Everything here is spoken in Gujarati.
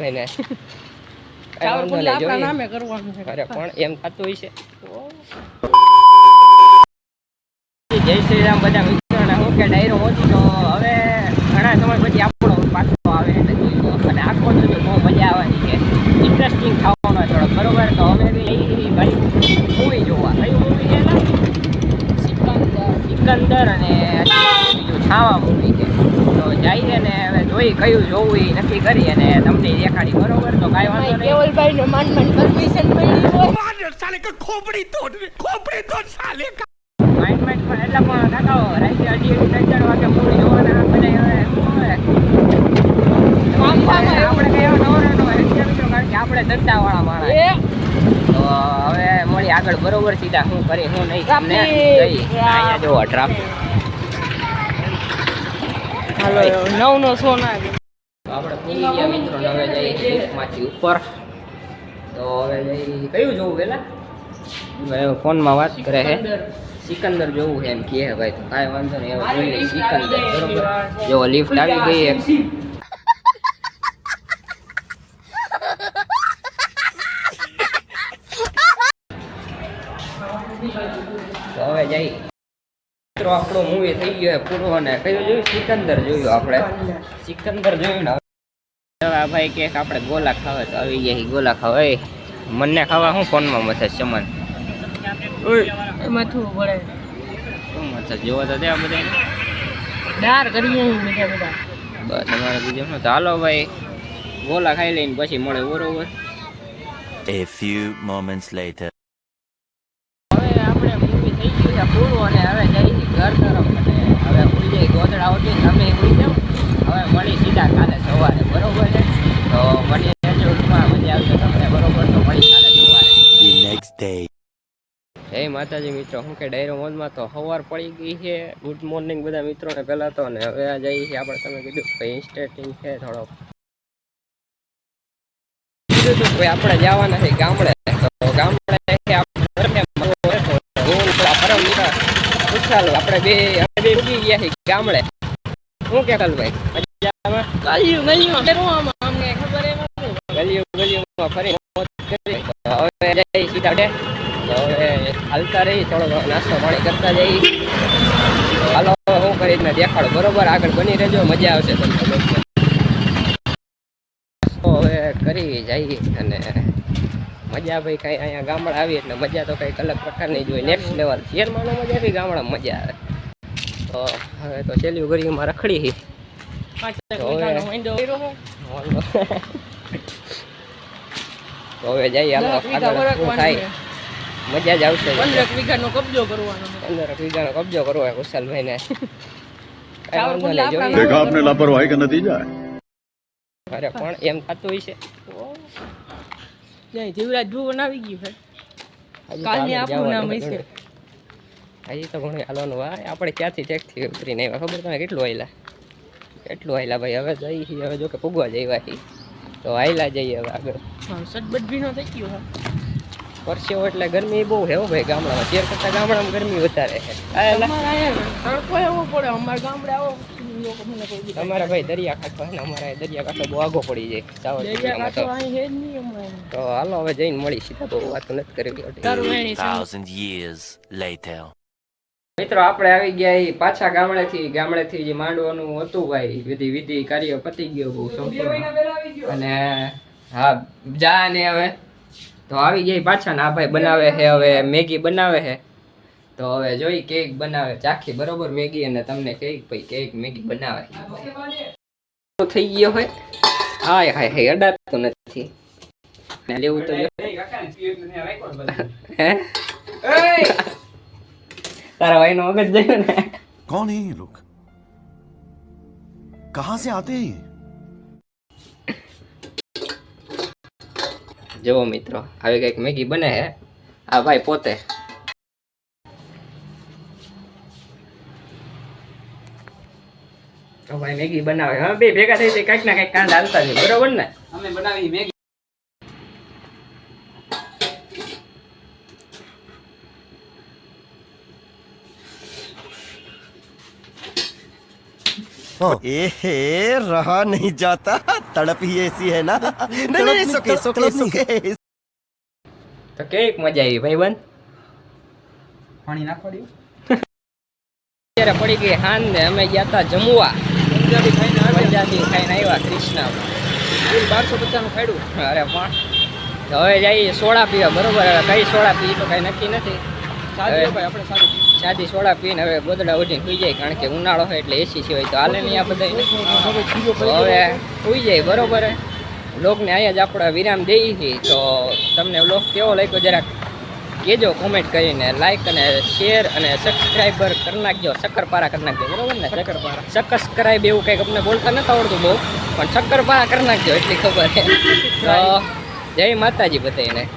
ભાઈ ને ચાવલ બદલે આપણા નામે કરવાનું છે. અરે પણ એમ થતું હોય છે. જય શ્રી રામ બધા મિત્રોને હું કે ડાયરો મોટી તો હવે ઘણા સમય પછી આપણો પાછો આવે. એટલે અને આખો જોજો બહુ મજા આવવાની છે. ઇન્ટરેસ્ટિંગ થવાનો થોડો બરોબર તો હવે બી ભાઈ મૂવી જોવા. મૂવી છે એના? સિકંદર અને છાવા મૂવી છે તો જઈએ ને હવે જોઈ કયું જોવું એ નક્કી કરી અને તમને દેખાડી. બરોબર? તો કાંઈ વાંધો નહીં. કેવલભાઈ ને માંડ માંડ પરમિશન મળી હોય માઇન્ડ માઇન્ડ પણ એટલા પણ કાકાઓ રાતે અઢી અઢી ત્રણ ચાર વાગે મૂવી જોવાના બધા હવે આપણે કઈ એવા નવરા મિત્રો કારણ કે આપણે ધંધાવાળા માણસ. તો હવે મળી આગળ બરોબર સીધા શું કરી શું નહીં તમને જોવો ટ્રાફિક. હાલો નવ નો આપણે પૂરી ગયા મિત્રો હવે જઈ લીફ્ટમાંથી ઉપર. તો હવે જઈ કયું જોવું પેલા ફોનમાં વાત કરે છે સિકંદર જોવું છે એમ કહે ભાઈ તો કાંઈ વાંધો નહીં હવે જોઈ સિકંદર બરોબર? જો લિફ્ટ આવી ગઈ એક. તો હવે જઈ મિત્રો આપણો મૂવી થઈ ગયો પૂરો અને કયો જોયું? સિકંદર જોયું આપણે. સિકંદર જોયું ને આ ભાઈ કે આપણે ગોલા ખાવા તો આવી ગયા ગોલા ખાવા. એ મને ખાવા શું ફોનમાં મથે ચમન એમાં પડે શું મથે જોવો તો ત્યાં બધા દાર કરીએ બધા બધા. બસ તમારે બીજું ચાલો ભાઈ. ગોલા ખાઈ લઈને પછી મળે બરોબર? A few moments later. હવે આપણે મૂવી થઈ ગયું છે પૂરું અને હવે જઈ છીએ ઘર તરફ અને હવે ઉડી ગોદડા હોતી તમે ઉડી જાઓ હવે મળી સીધા કાલે સવારે બરોબર છે? તો મળી એપિસોડમાં મજા આવશે તમને બરોબર? તો મળી કાલે સવારે. The next જય માતાજી મિત્રો શું કે ડાયરો મોજમાં તો સવાર પડી ગઈ છે. ગુડ મોર્નિંગ બધા મિત્રોને પહેલાં તો અને હવે આ જઈએ છીએ આપણે તમે કીધું ભાઈ ઇન્સ્ટેટિંગ છે થોડો આપણે જવાના છે ગામડે છે આપણે ઘરને મળવું હોય તો હું ને પેલા પરમ દીકરા વિશાલ આપણે બે આપણે બે ઉગી ગયા છીએ ગામડે. શું કે ભાઈ મજામાં ગયું ગયું ફેરવામાં અમને ખબર હવે જઈ હવે હાલતા રહી થોડો નાસ્તો પાણી કરતા જઈ હાલો હું કરીને દેખાડો. બરોબર, આગળ બની રહેજો, મજા આવશે હવે કરી જઈએ અને મજા ભાઈ કાંઈ અહીંયા ગામડા આવી એટલે મજા તો કંઈક અલગ પ્રકારની જ નેક્સ્ટ લેવલ શહેરમાં મજા આવી ગામડામાં મજા આવે? તો હવે તો છેલ્લી ગરીમાં રખડી હવે જઈએ થાય. મજા જ આવશે. પંદર વીઘાનો કબજો કરવાનો. વીઘાનો કબજો કરવો હોય કુશલભાઈ ને અરે પણ એમ થતું હોય છે નહીં જીવરાજ ભુવન આવી ગયું ભાઈ કાલની આપણું નામ હશે. હજી તો ઘણું હાલવાનું ભાઈ આપણે ક્યાંથી ટેકથી ઉતરીને આવ્યા? ખબર તમે કેટલું આવેલા કેટલું આવેલા ભાઈ? હવે જઈ છીએ. હવે જો કે પૂગવા જઈવા છીએ. તો આવેલા જઈએ હવે આગળ. સટબટ ભી ભીનો થઈ ગયો હા. પરસેવો એટલે ગરમી બહુ હેવો ભાઈ ગામડામાં. અત્યાર કરતા ગામડામાં ગરમી વધારે છે. તડકો એવો પડે. અમારા ગામડે આવો તમારા ભાઈ દરિયા કાંઠો ને અમારા દરિયા કાંઠો બહુ આગો પડી જાય સાવર તો કાંઠો અહીં હે જ નહીં અમારે તો હાલો હવે જઈને મળી સીધા બહુ વાત નથી later. મિત્રો આપણે આવી ગયા પાછા ગામડેથી ગામડેથી જે માંડવાનું હતું ભાઈ બધી વિધિ કાર્ય પતી ગયો બહુ સંપૂર્ણ. અને હા જા ને હવે. તો આવી ગયા પાછા ને આ ભાઈ બનાવે છે હવે મેગી બનાવે છે તો હવે જોઈ કેક બનાવે ચાખી બરોબર મેગી અને તમને કેક ભાઈ કેક મેગી બનાવે છે તો થઈ ગયો હોય હાય હાય હાય અડાતો નથી ને લેવું તો જો. હે તારા ભાઈનો મગજ જોયું ને कौन है ये लोग कहां से आते हैं ये? જુઓ મિત્રો આવી કંઈક મેગી બને છે આ ભાઈ પોતે તો ભાઈ મેગી બનાવે હા બે ભેગા થઈ જાય કંઈક ના કંઈક કાંડ હાલતા છે બરોબર ને અમે બનાવી મેગી ए रहा नहीं जाता तड़प ही ऐसी है ना नहीं नहीं सुके सुके सुके તો કેવીક મજા આવી ભાઈબંધ પાણી નાખવા દઉં અત્યારે પડી ગઈ હાન ને અમે ગયા હતા જમવા પંજાબી ખાઈને આવ્યા? પંજાબી ખાઈને આવ્યા બિલ બારસો પચાસનું ખાડ્યું અરે પણ હવે જઈએ સોડા પીવા બરોબર? હવે કઈ સોડા પી તો કઈ નક્કી નથી. સાદી સોડા પીને હવે ગોદડા ઉઠીને સુઈ જાય કારણ કે ઉનાળો હોય એટલે એસી સિવાય તો હાલે નહીં આ બધા હવે સુઈ જાય બરોબર? લોકને અહીંયા જ આપણા વિરામ દઈએ છીએ તો તમને લોક કેવો લાગ્યો? જરાક કહેજો કોમેન્ટ કરીને લાઈક અને શેર અને સબસ્ક્રાઈબર કરી નાખજો. શક્કરપારા કરી નાખજો. બરાબર ને? શક્કરપારા. સબસ્ક્રાઈબ એવું કંઈક અમને બોલતા નથી આવડતું બહુ. પણ શક્કરપારા કરી નાખજો એટલી ખબર છે. તો જય માતાજી બધાને